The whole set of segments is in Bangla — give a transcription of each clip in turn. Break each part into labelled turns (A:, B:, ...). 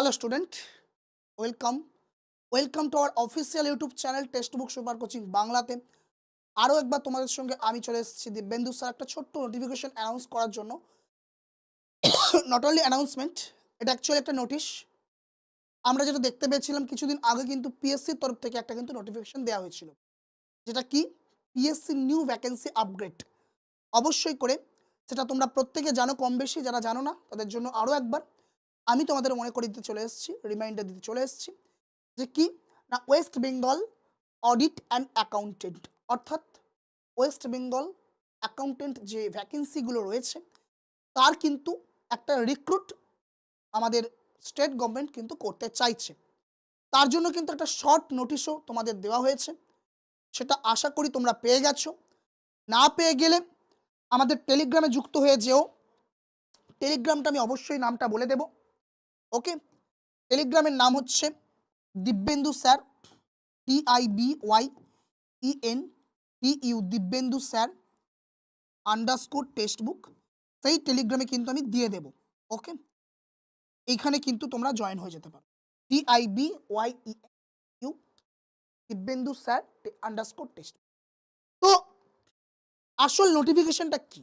A: Hello student welcome welcome to our official YouTube channel text book super coaching বাংলাতে আরও একবার তোমাদের সঙ্গে আমি চলে এসেছি দিব্যেন্দু স্যার একটা ছোট্ট নোটিফিকেশন অ্যানাউন্স করার জন্য। নট অনলি অ্যানাউন্সমেন্ট এটা অ্যাকচুয়ালি একটা নোটিশ আমরা যেটা দেখতে পেয়েছিলাম কিছুদিন আগে কিন্তু পিএসসির তরফ থেকে একটা কিন্তু নোটিফিকেশন দেওয়া হয়েছিল। যেটা কি? পিএসসি নিউ ভ্যাকেন্সি আপগ্রেড অবশ্যই করে। সেটা তোমরা প্রত্যেকে জানো কম বেশি যারা জানো না, তাদের জন্য আরও একবার। আমি তোমাদের মনে করে দিতে চলে এসেছি রিমাইন্ডার দিতে চলে এসেছি যে কি? না West Bengal audit and accountant অর্থাৎ ওয়েস্ট বেঙ্গল অ্যাকাউন্টেন্ট যে ভ্যাকেন্সিগুলো রয়েছে, তার কিন্তু একটা রিক্রুট আমাদের স্টেট গভর্নমেন্ট কিন্তু করতে চাইছে। তার জন্য কিন্তু একটা শর্ট নোটিশও তোমাদের দেওয়া হয়েছে। সেটা আশা করি তোমরা পেয়ে গেছো। না পেয়ে গেলে আমাদের টেলিগ্রামে যুক্ত হয়ে যেও। টেলিগ্রামটা আমি অবশ্যই নামটা বলে দেব। ওকে টেলিগ্রামের নাম হচ্ছে Dibyendu sir T I B Y E N T U Dibyendu sir underscore text book সেই টেলিগ্রামে কিন্তু আমি দিয়ে দেব। ওকে এইখানে কিন্তু তোমরা জয়েন হয়ে যেতে পারো। T I B Y E U Dibyendu sir underscore text তো আসল নোটিফিকেশনটা কি?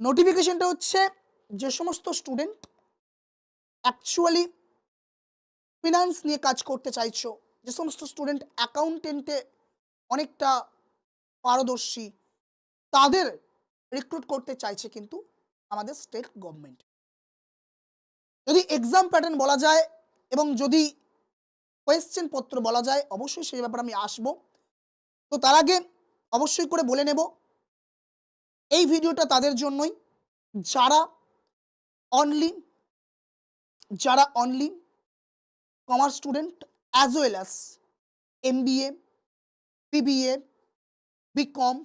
A: নোটিফিকেশনটা হচ্ছে যে সমস্ত স্টুডেন্ট অ্যাকচুয়ালি ফিনান্স নিয়ে কাজ করতে চাইছো, যে সমস্ত স্টুডেন্ট অ্যাকাউন্টেন্টে অনেকটা পারদর্শী, তাদের রিক্রুট করতে চাইছে কিন্তু আমাদের স্টেট গভর্নমেন্ট যদি এক্সাম প্যাটার্ন বলা যায় এবং যদি কোয়েশ্চেন পত্র বলা যায়, অবশ্যই সেই ব্যাপারে আমি আসব। তো তার আগে অবশ্যই করে বলে নেব, এই ভিডিওটা তাদের জন্যই। যারা অনলি যারা only commerce student as well as M BA BBA BCom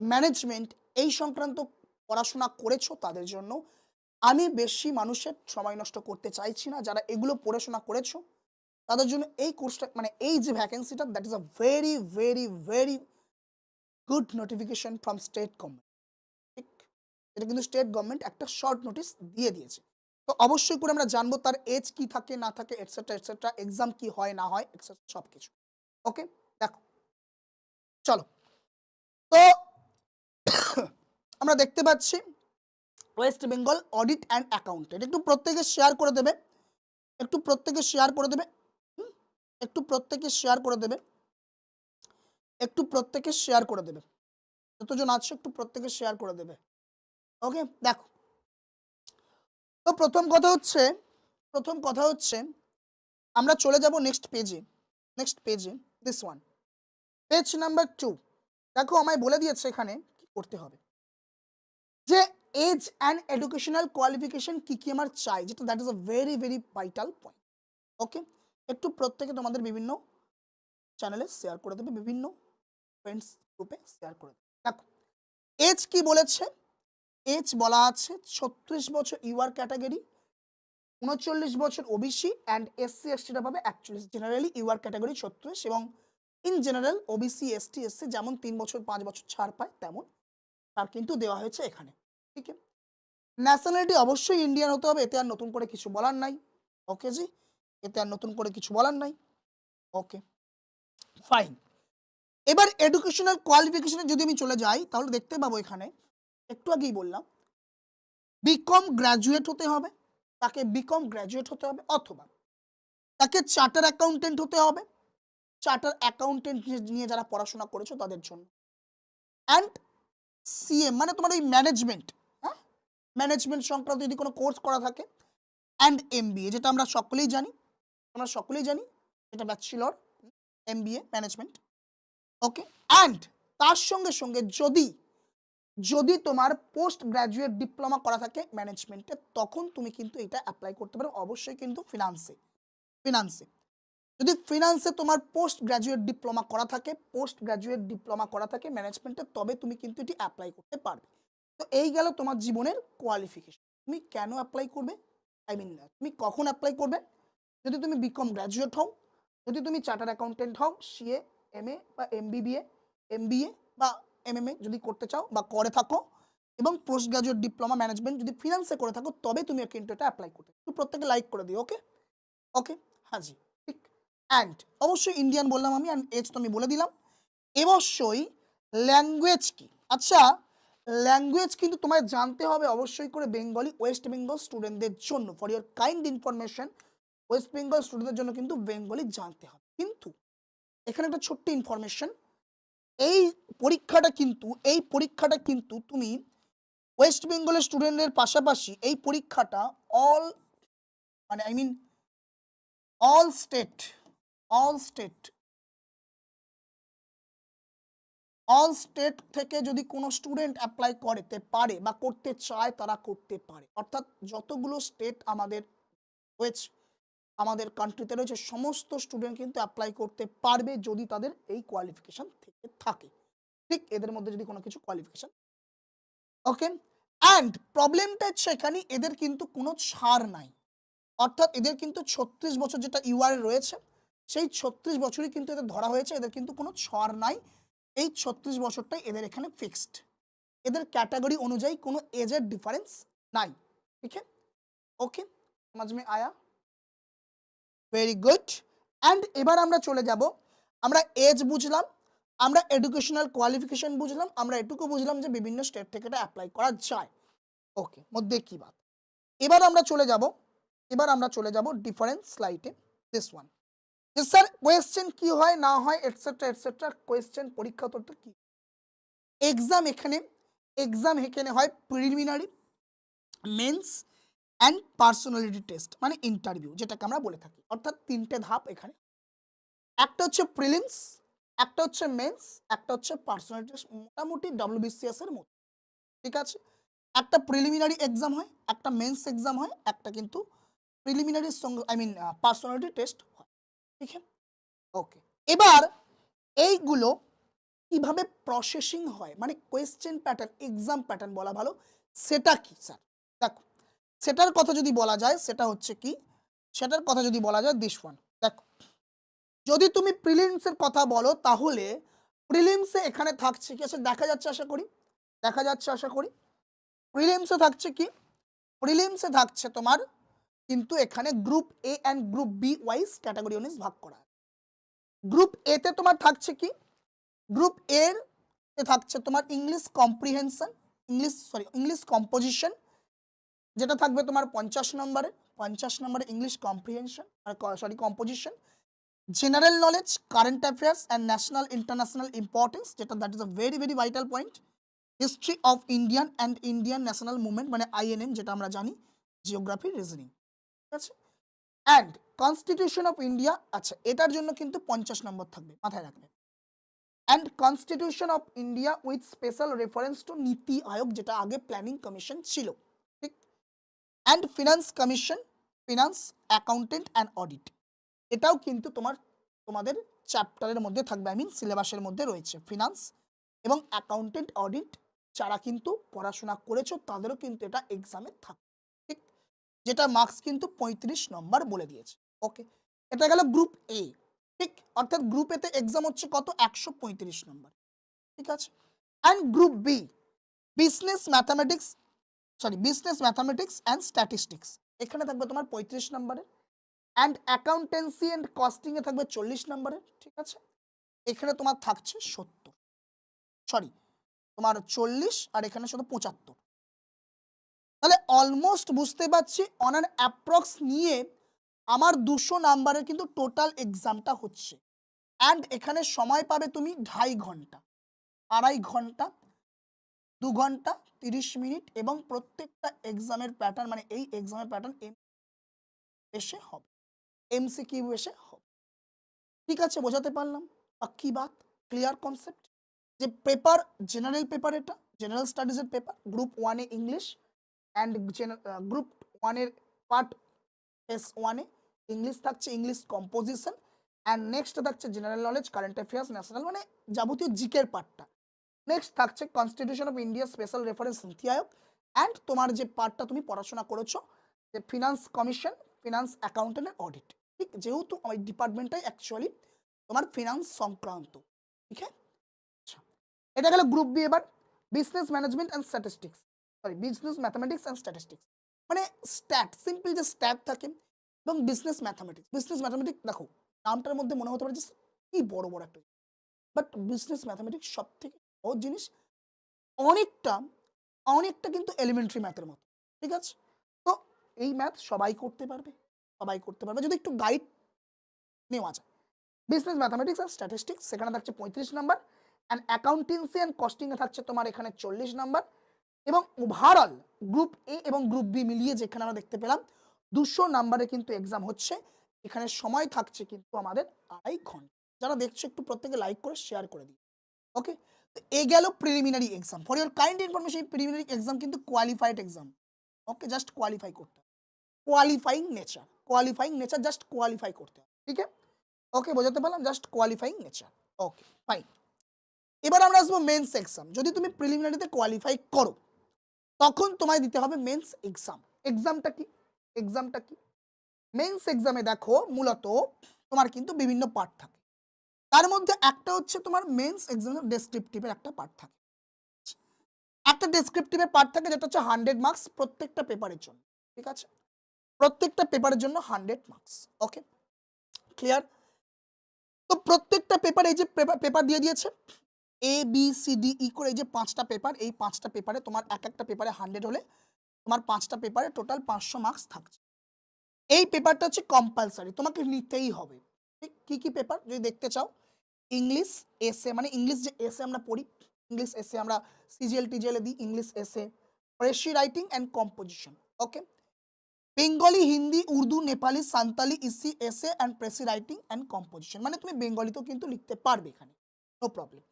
A: management এই সংক্রান্ত পড়াশোনা করেছ তাদের জন্য, আমি বেশি মানুষের সময় নষ্ট করতে চাইছি না। যারা এগুলো পড়াশোনা করেছ, তাদের জন্য এই কোর্সটা মানে এই যে ভ্যাকেন্সিটা that is a very very very good notification from state government ঠিক? এটা কিন্তু স্টেট গভর্নমেন্ট একটা শর্ট নোটিস দিয়ে দিয়েছে। তো অবশ্যই করে আমরা জানব তার এজ কি থাকে, না থাকে এটসেট্রা এটসেট্রা এক্সাম কি হয়, না হয় এটসেট্রা সব কিছু ওকে দেখো। চলো। তো আমরা দেখতে পাচ্ছি West Bengal audit and accountant একটু প্রত্যেকে শেয়ার করে দেবে। একটু প্রত্যেকে শেয়ার করে দেবে? একটু প্রত্যেকে শেয়ার করে দেবে। একটু প্রত্যেকে শেয়ার করে দেবে। যতজন আছে একটু প্রত্যেকে শেয়ার করে দেবে। ওকে দেখো। তো প্রথম কথা হচ্ছে, প্রথম কথা হচ্ছে, আমরা চলে যাব নেক্সট পেজে নেক্সট পেজে this one page number two দেখো আমায় বলে দিয়েছে এখানে কি করতে হবে। যে এজ অ্যান্ড এডুকেশনাল কোয়ালিফিকেশন কি কি আমার চাই, যেটা that is a very very vital point okay একটু প্রত্যেকে তোমাদের বিভিন্ন চ্যানেলে শেয়ার করে দেবে, বিভিন্ন ফ্রেন্ডস গ্রুপে শেয়ার করে দেবে। দেখো এজ কি বলেছে? এজ বলা আছে, ছত্রিশ বছর ইউআর ক্যাটাগরি, উনচল্লিশ বছর ওবিসি অ্যান্ড এসসি এসটিটা পাবে অ্যাকচুয়ালি জেনারেলি ইউআর ক্যাটাগরি ছত্রিশ এবং in general OBC, ST, SC যেমন তিন বছর, পাঁচ বছর ছাড় পায় তেমন তার কিন্তু দেওয়া হয়েছে এখানে, ঠিক আছে? ন্যাশনালিটি অবশ্যই ইন্ডিয়ান হতে হবে, এতে আর নতুন করে কিছু বলার নাই ওকে জি? এতে আর নতুন করে কিছু বলার নাই ওকে ফাইন এবার এডুকেশনাল কোয়ালিফিকেশনে যদি আমি চলে যাই, তাহলে দেখতে পাবো এখানে একটু আগেই বললাম বিকম গ্র্যাজুয়েট হতে হবে, তাকে বিকম গ্র্যাজুয়েট হতে হবে অথবা তাকে চার্টার অ্যাকাউন্টেন্ট হতে হবে চার্টার অ্যাকাউন্টেন্ট নিয়ে যারা পড়াশোনা করেছ তাদের জন্য। অ্যান্ড সিএম মানে তোমার ওই ম্যানেজমেন্ট হ্যাঁ? ম্যানেজমেন্ট সংক্রান্ত যদি কোনো কোর্স করা থাকে অ্যান্ড এমবিএ যেটা আমরা সকলেই জানি, আমরা সকলেই জানি এটা bachelor MBA management okay and তার সঙ্গে সঙ্গে যদি যদি তোমার পোস্ট গ্র্যাজুয়েট ডিপ্লোমা করা থাকে ম্যানেজমেন্টে তখন তুমি কিন্তু এটা অ্যাপ্লাই করতে পারো। অবশ্যই কিন্তু ফিনান্সে ফিনান্সে যদি ফিনান্সে তোমার পোস্ট গ্র্যাজুয়েট ডিপ্লোমা করা থাকে পোস্ট গ্র্যাজুয়েট ডিপ্লোমা করা থাকে ম্যানেজমেন্টে তবে তুমি কিন্তু এটি অ্যাপ্লাই করতে পারবে। তো এই গেল তোমার জীবনের কোয়ালিফিকেশন তুমি কেন অ্যাপ্লাই করবে? আই মিন তুমি কখন অ্যাপ্লাই করবে? যদি তুমি বিকম গ্র্যাজুয়েট হও, যদি তুমি চার্টার অ্যাকাউন্টেন্ট হও সিএ এম এ বা এমবিবিএ এমবিএ বা এমএমএ যদি করতে চাও বা করে থাকো এবং পোস্ট গ্রাজুয়েট ডিপ্লোমা ম্যানেজমেন্ট যদি ফিনান্সে করে থাকো, তবে তুমি কিন্তু এটা অ্যাপ্লাই করতে একটু প্রত্যেকে লাইক করে দিও ওকে ওকে হ্যাঁ জি, ঠিক। অ্যান্ড অবশ্যই ইন্ডিয়ান বললাম আমি অ্যান্ড এজ তো আমি বলে দিলাম। অবশ্যই ল্যাঙ্গুয়েজ কি? আচ্ছা ল্যাঙ্গুয়েজ কিন্তু তোমায় জানতে হবে অবশ্যই করে বেঙ্গলি ওয়েস্ট বেঙ্গল স্টুডেন্টদের জন্য। For your kind information West Bengal স্টুডেন্টদের জন্য কিন্তু বেঙ্গলি জানতে হবে। কিন্তু এখানে একটা ছোট্ট ইনফরমেশন এই পরীক্ষাটা কিন্তু, এই পরীক্ষাটা কিন্তু তুমি ওয়েস্ট বেঙ্গলের স্টুডেন্টের পাশাপাশি এই পরীক্ষাটা অল মানে I mean all state all state all state থেকে যদি কোনো স্টুডেন্ট অ্যাপ্লাই করতে পারে বা করতে চায় তারা করতে পারে। অর্থাৎ যতগুলো স্টেট আমাদের রয়েছে আমাদের কান্ট্রিতে রয়েছে, সমস্ত স্টুডেন্ট কিন্তু অ্যাপ্লাই করতে পারবে যদি তাদের এই কোয়ালিফিকেশান থেকে থাকে। ঠিক এদের মধ্যে যদি কোনো কিছু কোয়ালিফিকেশান ওকে অ্যান্ড প্রবলেমটা এখানে এদের কিন্তু কোনো ছাড় নাই। অর্থাৎ এদের কিন্তু ছত্রিশ বছর যেটা ইউআর রয়েছে, সেই ছত্রিশ বছরই কিন্তু এদের ধরা হয়েছে, এদের কিন্তু কোনো ছাড় নাই। এই ছত্রিশ বছরটাই এদের এখানে ফিক্সড এদের ক্যাটাগরি অনুযায়ী কোনো এজের ডিফারেন্স নাই। ঠিক আছে ওকে সমাজ আয়া ভেরি গুড অ্যান্ড এবার আমরা চলে যাব। আমরা এজ বুঝলাম, আমরা এডুকেশনাল কোয়ালিফিকেশন বুঝলাম, আমরা এটুকু বুঝলাম যে বিভিন্ন স্টেট থেকে এটা অ্যাপ্লাই করা যায়। ওকে মধ্যে কি বাদ এবার আমরা চলে যাব, এবার আমরা চলে যাব ডিফারেন্স স্লাইডে দিস ওয়ান স্যার কোয়েশ্চেন কি হয়, না হয় এটসেট্রা এটসেট্রা কোয়েশ্চেন পরীক্ষা উত্তরটা কি? এক্সাম এখানে এক্সাম এখানে হয় preliminary mains and personality test মানে ইন্টারভিউ যেটাকে আমরা বলে থাকি। অর্থাৎ তিনটে ধাপ এখানে। একটা হচ্ছে প্রিলিমস একটা হচ্ছে মেন্স একটা হচ্ছে পার্সোনালিটি টেস্ট মোটামুটি ডাব্লিউবিসিএস এর মতো। ঠিক আছে? একটা প্রিলিমিনারি এক্সাম হয়, একটা মেন্স এক্সাম হয়, একটা কিন্তু প্রিলিমিনারির সঙ্গে আই মিন পার্সোনালিটি টেস্ট হয়। ঠিক ওকে এবার এইগুলো কীভাবে প্রসেসিং হয় মানে কোয়েশ্চেন প্যাটার্ন এক্সাম প্যাটার্ন বলা ভালো, সেটা কি স্যার দেখো সেটার কথা যদি বলা যায়, সেটা হচ্ছে কি? সেটার কথা যদি বলা যায় দিস ওয়ান দেখো। যদি তুমি প্রিলিমসের কথা বলো, তাহলে প্রিলিমসে এখানে থাকছে কি? আচ্ছা দেখা যাচ্ছে আশা করি। দেখা যাচ্ছে আশা করি। প্রিলিমসে থাকছে কি? প্রিলিমসে থাকছে তোমার কিন্তু এখানে group A and group B wise category অনুযায়ী ভাগ করা গ্রুপ এতে তোমার থাকছে কি? গ্রুপ এর এ থাকছে তোমার English comprehension English sorry English composition যেটা থাকবে তোমার পঞ্চাশ নম্বরে পঞ্চাশ নম্বরে English comprehension sorry composition general knowledge current affairs and national international importance যেটা that is a very very vital point history of Indian and Indian national movement মানে আইএনএম যেটা আমরা জানি জিওগ্রাফি রিজনিং ঠিক আছে? অ্যান্ড কনস্টিটিউশন অফ ইন্ডিয়া আচ্ছা এটার জন্য কিন্তু পঞ্চাশ নম্বর থাকবে, মাথায় রাখবে। And constitution of India with special reference to NITI Aayog, যেটা আগে প্ল্যানিং কমিশন ছিল। And finance commission finance accountant and audit এটাও কিন্তু তোমার, তোমাদের চ্যাপ্টারের মধ্যে থাকবে আই মিন সিলেবাসের মধ্যে রয়েছে। ফিনান্স এবং অ্যাকাউন্টেন্ট অডিট যারা কিন্তু পড়াশোনা করেছ, তাদেরও কিন্তু এটা এক্সামে থাকবে। ঠিক? যেটা মার্কস কিন্তু পঁয়ত্রিশ নম্বর বলে দিয়েছে। ওকে এটা গেল গ্রুপ এ ঠিক? অর্থাৎ গ্রুপ এতে এক্সাম হচ্ছে কত? একশো পঁয়ত্রিশ নম্বর। ঠিক আছে? And group B business mathematics sorry business mathematics and statistics এখানে থাকবে তোমার পঁয়ত্রিশ নম্বরের অ্যান্ড অ্যাকাউন্টেন্সি অ্যান্ড কস্টিংয়ে থাকবে চল্লিশ নম্বরের ঠিক আছে? এখানে তোমার থাকছে সত্তর। সরি তোমার চল্লিশ আর এখানে শুধু পঁচাত্তর। তাহলে অলমোস্ট বুঝতে পারছি অন অ্যান অ্যাপ্রক্স নিয়ে আমার দুশো নাম্বারের কিন্তু টোটাল এক্সামটা হচ্ছে। অ্যান্ড এখানে সময় পাবে তুমি ঢাই ঘণ্টা, আড়াই ঘণ্টা দু ঘণ্টা, তিরিশ মিনিট এবং প্রত্যেকটা এক্সামের প্যাটার্ন মানে এই এক্সামের প্যাটার্ন এম এসে হবে। এমসি কিউ এসে হবে। ঠিক আছে, বোঝাতে পারলাম? পাক্কি বাত? ক্লিয়ার কনসেপ্ট যে পেপার জেনারেল পেপার এটা জেনারেল স্টাডিজের পেপার গ্রুপ ওয়ানে ইংলিশ অ্যান্ড গ্রুপ ওয়ানের পার্ট এস ওয়ানে ইংলিশ থাকছে ইংলিশ কম্পোজিশন অ্যান্ড নেক্সট থাকছে general knowledge current affairs national মানে যাবতীয় জিকের পার্টটা নেক্সট থাকছে constitution of India special reference NITI Aayog and তোমার যে পার্টটা তুমি পড়াশোনা করেছ, যে finance commission finance accountant audit ঠিক যেহেতু ওই ডিপার্টমেন্টটাই অ্যাকচুয়ালি তোমার ফিনান্স সংক্রান্ত। ঠিক আছে? আচ্ছা এটা গেল গ্রুপ বি এবার। Business management and statistics sorry business mathematics and statistics মানে স্ট্যাট সিম্পল যে স্ট্যাট থাকে, এবং বিজনেস ম্যাথামেটিক্স বিজনেস ম্যাথামেটিক্স দেখো, নামটার মধ্যে মনে হতে পারে যে কি বড় বড় একটা। বাট বিজনেস ম্যাথামেটিক্স সব থেকে সহজ জিনিস অনেকটা অনেকটা কিন্তু এলিমেন্টারি ম্যাথের মতো, ঠিক আছে? তো এই ম্যাথ সবাই করতে পারবে, সবাই করতে পারবে। যদি একটু গাইড নেওয়া যায়। বিজনেস ম্যাথামেটিক্স আর স্ট্যাটিস্টিক্স সেখানে থাকছে পঁয়ত্রিশ নাম্বার অ্যান্ড অ্যাকাউন্টেন্সি অ্যান্ড কস্টিংয়ে থাকছে তোমার এখানে চল্লিশ নাম্বার এবং ওভারঅল গ্রুপ এ এবং গ্রুপ বি মিলিয়ে যেখানে আমরা দেখতে পেলাম দুশো নাম্বারে কিন্তু এক্সাম হচ্ছে। এখানে সময় থাকছে কিন্তু আমাদের আড়াই ঘণ্টা। যারা দেখছ একটু প্রত্যেকে লাইক করে শেয়ার করে দিই ওকে এ গেল preliminary exam for your kind information preliminary exam কিন্তু qualified exam okay just qualify করতে qualifying nature qualifying nature just qualify করতে ঠিক আছে? ওকে বোঝাতে পারলাম? Just qualifying nature okay fine এবার আমরা আসব মেন্স এক্সাম যদি তুমি প্রিলিমিনারিতে কোয়ালিফাই করো, তখন তোমায় দিতে হবে মেন্স এক্সাম এক্সামটা কি? এক্সামটা কি? মেন্স এক্সামে দেখো, মূলত তোমার কিন্তু বিভিন্ন পার্ট থাকে। তার মধ্যে একটা হচ্ছে তোমার মেন্স এক্সাম ডেসক্রিপটিভের একটা পার্ট থাকে। একটা ডেসক্রিপটিভের পার্ট থাকে যেটা হচ্ছে হান্ড্রেড মার্কস প্রত্যেকটা পেপারের জন্য, ঠিক আছে? প্রত্যেকটা পেপারের জন্য হান্ড্রেড মার্কস ওকে ক্লিয়ার তো প্রত্যেকটা পেপার এই যে পেপার দিয়ে দিয়েছে A B C D E করে এই যে পাঁচটা পেপার এই পাঁচটা পেপারে তোমার এক একটা পেপারে হান্ড্রেড হলে তোমার পাঁচটা পেপারে টোটাল পাঁচশো মার্কস থাকছে। এই পেপারটা হচ্ছে কম্পালসারি তোমাকে নিতেই হবে। ঠিক? কী কী পেপার যদি দেখতে চাও। ইংলিশ এসে মানে ইংলিশ যে এসে আমরা পড়ি, ইংলিশ এসে আমরা সিজিএল টিজিএলে দিই, English essay precis writing and composition, okay? Bengali, Hindi, Urdu, Nepali, Santali, EC, essay and precis writing and composition মানে তুমি বেঙ্গলিতেও কিন্তু লিখতে পারবে এখানে, no problem.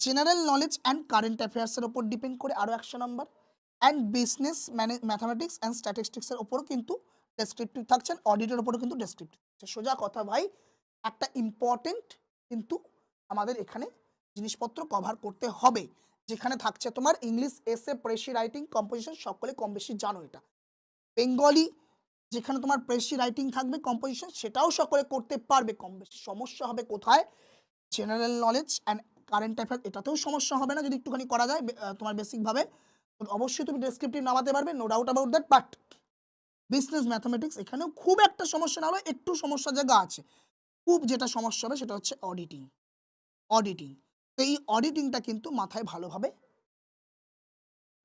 A: General knowledge and current অ্যাফেয়ার্সের ওপর ডিপেন্ড করে আরও একশো number and business mathematics and স্ট্যাটিস্টিক্সের ওপরও কিন্তু ডেসক্রিপটিভ থাকছেন অডিটের ওপরও কিন্তু ডেসক্রিপটিভ থাকছে। সোজা কথা ভাই, একটা ইম্পর্টেন্ট কিন্তু আমাদের এখানে জিনিসপত্র কভার করতে হবে। যেখানে থাকছে তোমার English essay precis writing composition সকলে কম বেশি জানো এটা। বেঙ্গলি যেখানে তোমার প্রেসি রাইটিং থাকবে কম্পোজিশন সেটাও সকলে করতে পারবে। কম বেশি সমস্যা হবে কোথায়? General knowledge and current affair এটাতেও সমস্যা হবে না যদি একটুখানি করা যায় তোমার বেসিকভাবে অবশ্যই তুমি ডেসক্রিপটিভ নামাতে পারবে no doubt about that but business mathematics এখানেও খুব একটা সমস্যা না হলে একটু সমস্যা জায়গা আছে। খুব যেটা সমস্যা হবে সেটা হচ্ছে অডিটিং অডিটিং তো এই অডিটিংটা কিন্তু মাথায় ভালোভাবে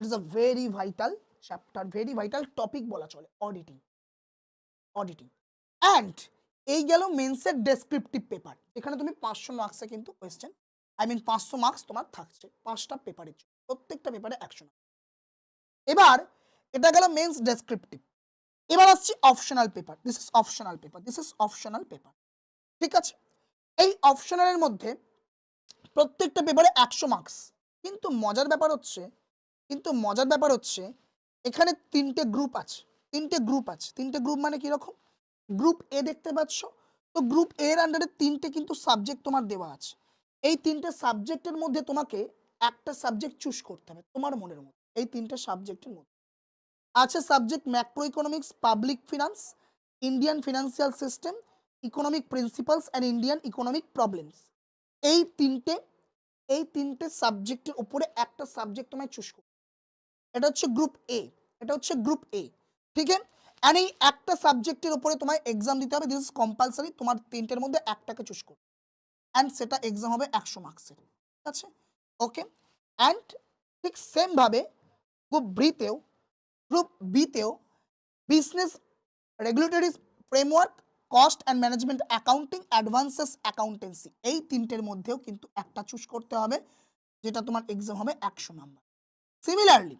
A: it is a very vital chapter very vital topic বলা চলে অডিটিং অডিটিং অ্যান্ড এই গেল মেন্সের ডেসক্রিপটিভ পেপার এখানে তুমি পাঁচশো মার্কসে কিন্তু কোয়েশ্চেন আই মিন পাঁচশো মার্কস তোমার থাকছে পাঁচটা পেপারের জন্য, প্রত্যেকটা পেপারে একশো এবার এটা গেল মেন্স ডেসক্রিপটিভ এবার আসছে optional paper this is optional paper this is optional paper ঠিক আছে? এই অপশনালের মধ্যে প্রত্যেকটা পেপারে একশো মার্কস কিন্তু মজার ব্যাপার হচ্ছে, কিন্তু মজার ব্যাপার হচ্ছে, এখানে তিনটে গ্রুপ আছে, তিনটে গ্রুপ আছে। তিনটে গ্রুপ মানে কীরকম গ্রুপ এ দেখতে পাচ্ছ? তো গ্রুপ এর আন্ডারে তিনটে কিন্তু সাবজেক্ট তোমার দেওয়া আছে। এই তিনটে সাবজেক্টের মধ্যে তোমাকে একটা সাবজেক্ট চুজ করতে হবে, তোমার মনের মধ্যে। এই তিনটে সাবজেক্টের মধ্যে। আছে subject macro economics public finance Indian financial system economic principles and Indian economic problems এই তিনটে এই তিনটে সাবজেক্টের উপরে একটা সাবজেক্ট তোমায় চুজ হবে। এটা হচ্ছে গ্রুপ এ এটা হচ্ছে গ্রুপ এ ঠিক আছে? অ্যান্ড এই একটা সাবজেক্টের উপরে তোমায় এক্সাম দিতে হবে দিস ইজ কম্পালসারি তোমার তিনটের মধ্যে একটাকে চুজ করো। অ্যান্ড সেটা এক্সাম হবে একশো মার্কসের ঠিক আছে? ওকে অ্যান্ড ঠিক সেমভাবে গ্রুপ বিতেও group বিতেও business regulatory framework cost and management accounting advances accountancy এই তিনটের মধ্যেও কিন্তু একটা চুজ করতে হবে, যেটা তোমার এক্সাম হবে একশো নাম্বার সিমিলারলি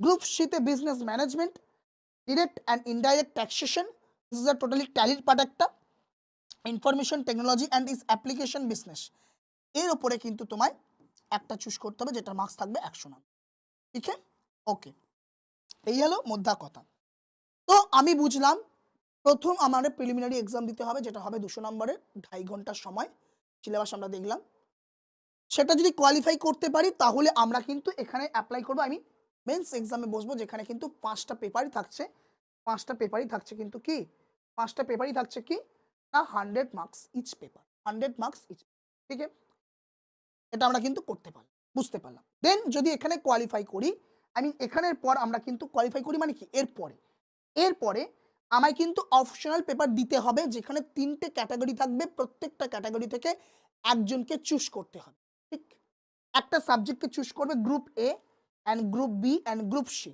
A: গ্রুপ সিতে business management direct and indirect taxation this is a totally ট্যালির part একটা। Information technology and is application business এর উপরে কিন্তু তোমায় একটা চুজ করতে হবে যেটা মার্কস থাকবে একশো নাম্বার ঠিক আছে? ওকে এই হলো মোদ্দা কথা। তো আমি বুঝলাম প্রথম আমাদের প্রিলিমিনারি এক্সাম দিতে হবে, যেটা হবে দুশো নম্বরের ঢাই ঘণ্টার সময়। সিলেবাস আমরা দেখলাম। সেটা যদি কোয়ালিফাই করতে পারি, তাহলে আমরা কিন্তু এখানে অ্যাপ্লাই করব। আমি মেন্স এক্সামে বসবো, যেখানে কিন্তু পাঁচটা পেপারই থাকছে। পাঁচটা পেপারই থাকছে কিন্তু কি? পাঁচটা পেপারই থাকছে কি? না hundred marks each paper hundred marks each ঠিক আছে? এটা আমরা কিন্তু করতে পারলাম, বুঝতে পারলাম। দেন যদি এখানে কোয়ালিফাই করি আই মিন এখানের পর আমরা কিন্তু কোয়ালিফাই করি মানে কি? এরপরে এরপরে আমায় কিন্তু অপশনাল পেপার দিতে হবে, যেখানে তিনটে ক্যাটাগরি থাকবে, প্রত্যেকটা ক্যাটাগরি থেকে একজনকে চুজ করতে হবে, ঠিক? একটা সাবজেক্টকে চুজ করবে group A and group B and group C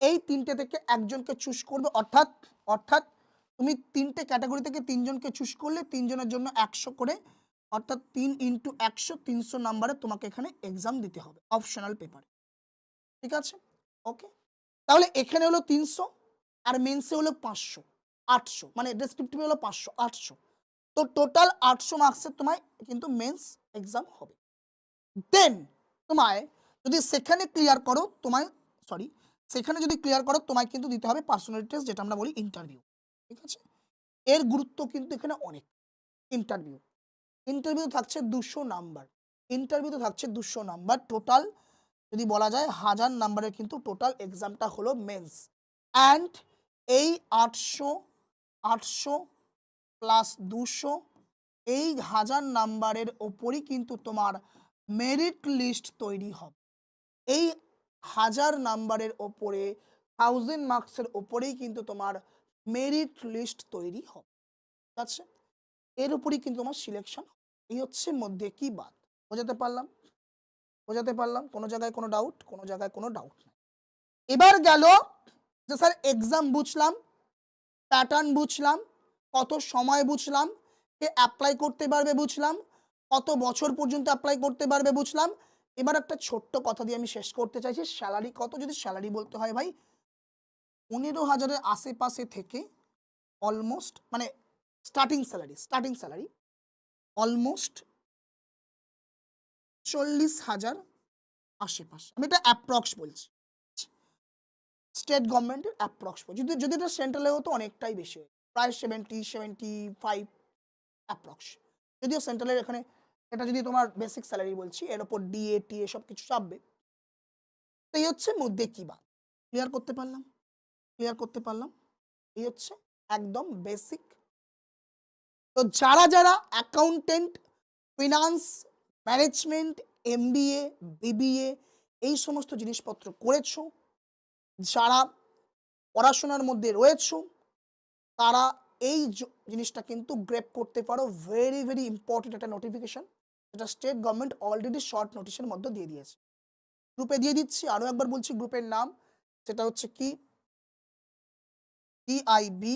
A: এই তিনটে থেকে একজনকে চুজ করবে, অর্থাৎ অর্থাৎ তুমি তিনটে ক্যাটাগরি থেকে তিনজনকে চুজ করলে তিনজনের জন্য একশো করে, অর্থাৎ তিন ইন্টু একশো, তিনশো নাম্বারে তোমাকে এখানে এক্সাম দিতে হবে অপশনাল পেপারে, ঠিক আছে? ওকে তাহলে এখানে হলো তিনশো আর মেন্সে হলো পাঁচশো, আটশো মানে ডেসক্রিপটিভে হলো পাঁচশো, আটশো। তো টোটাল আটশো মার্কসের তোমায় কিন্তু মেন্স এক্সাম হবে। দেন তোমায় যদি সেখানে ক্লিয়ার করো, তোমায় সরি সেখানে যদি ক্লিয়ার করো, তোমায় কিন্তু দিতে হবে পার্সোনালিটি টেস্ট যেটা আমরা বলি ইন্টারভিউ ঠিক আছে? এর গুরুত্ব কিন্তু এখানে অনেক। ইন্টারভিউ ইন্টারভিউ থাকছে দুশো নাম্বার ইন্টারভিউতে থাকছে দুশো নাম্বার টোটাল যদি বলা যায়, হাজার নাম্বারের কিন্তু টোটাল এক্সামটা হলো মেন্স অ্যান্ড এই আটশো আটশো প্লাস দুশো এই হাজার নাম্বারের ওপরই কিন্তু তোমার মেরিট লিস্ট তৈরি হবে। এই হাজার নাম্বারের ওপরে থাউজেন্ড মার্কসের ওপরেই কিন্তু তোমার মেরিট লিস্ট তৈরি হবে। ঠিক আছে? এর উপরেই কিন্তু তোমার সিলেকশন এই হচ্ছে মধ্যে কি বাদ। বোঝাতে পারলাম? বোঝাতে পারলাম? কোনো জায়গায় কোনো ডাউট কোনো জায়গায় কোনো ডাউট এবার গেল যে স্যার এক্সাম বুঝলাম প্যাটার্ন বুঝলাম, কত সময় বুঝলাম, কে অ্যাপ্লাই করতে পারবে বুঝলাম, কত বছর পর্যন্ত অ্যাপ্লাই করতে পারবে বুঝলাম। এবার একটা ছোট্ট কথা দিয়ে আমি শেষ করতে চাইছি স্যালারি কত যদি স্যালারি বলতে হয় ভাই? পনেরো হাজারের আশেপাশে থেকে অলমোস্ট মানে starting salary starting salary almost চল্লিশ হাজার আশেপাশে। আমি এটা অ্যাপ্রক্স বলছি। স্টেট গভর্নমেন্টের অ্যাপ্রক্স যদি যদি এটা সেন্ট্রালে হতো অনেকটাই বেশি হয়, প্রায় সেভেন্টি সেভেন্টি ফাইভ অ্যাপ্রক্স যদিও সেন্ট্রালের এখানে, এটা যদি তোমার বেসিক স্যালারি বলছি, এর ওপর ডিএ টিএ সব কিছু চাপবে। তো এই হচ্ছে মধ্যে কি বাদ? ক্লিয়ার করতে পারলাম? ক্লিয়ার করতে পারলাম? এই হচ্ছে একদম বেসিক তো যারা যারা accountant finance management MBA BBA এই সমস্ত জিনিসপত্র করেছ যারা পড়াশোনার মধ্যে রয়েছো, তারা এই জিনিসটা কিন্তু গ্রেপ করতে পারো। ভেরি ভেরি ইম্পর্টেন্ট একটা নোটিফিকেশন যেটা স্টেট গভর্নমেন্ট অলরেডি শর্ট নোটিশের মধ্যে দিয়ে দিয়েছে। গ্রুপে দিয়ে দিচ্ছি আরও একবার বলছি গ্রুপের নাম, সেটা হচ্ছে কি? TIB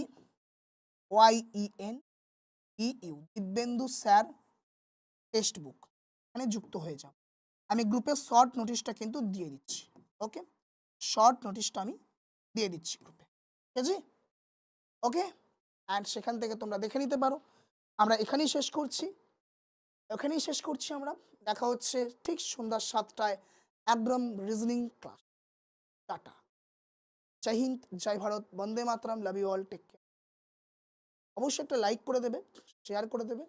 A: YEN U Dibyendu sir text book এখানে যুক্ত হয়ে যাও। আমি গ্রুপের শর্ট নোটিশটা কিন্তু দিয়ে দিচ্ছি ওকে শর্ট নোটিশটা আমি দিয়ে দিচ্ছি গ্রুপে ঠিক আছে ওকে অ্যান্ড সেখান থেকে তোমরা দেখে নিতে পারো। আমরা এখানেই শেষ করছি। এখানেই শেষ করছি আমরা। দেখা হচ্ছে ঠিক সন্ধ্যা সাতটায় একদম রিজনিং ক্লাস টাটা জয় হিন্দ জয় ভারত বন্দে মাতরম love you all take care অবশ্যই একটা লাইক করে দেবে শেয়ার করে দেবে।